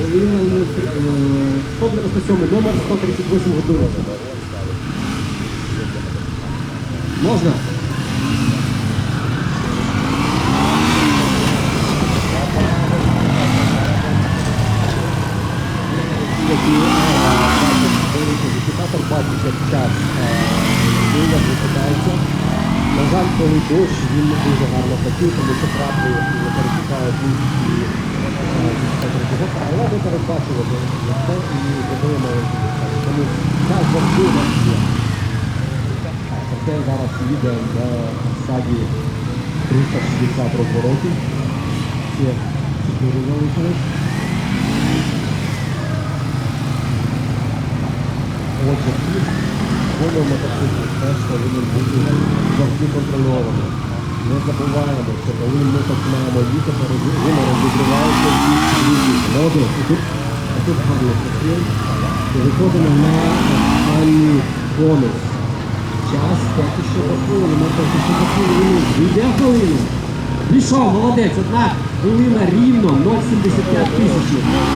Хвилина 197 номер 138 годин. Можна? Депутатор бачить, як час війна випитається. На жаль, коли дощ, він не дуже гарно працює, тому що краплі не пересікають і але ми передбачувати це і зробили Тому час завжди у нас є. Це зараз їде на стадії 360 розворотів. Ще 4 залишилось. Отже, тут воно мотоцикл теж повинен бути завжди контрольований. Не забуваємо, що коли ми починаємо їхати, всі друзі. Молодець, тут, а тут гарно працює. Виходимо на останній конус. Час поки що до хвилини, ми поки що до хвилини. Йде хвилину. Пішов, молодець, одна хвилина рівно 0,75 тисячі.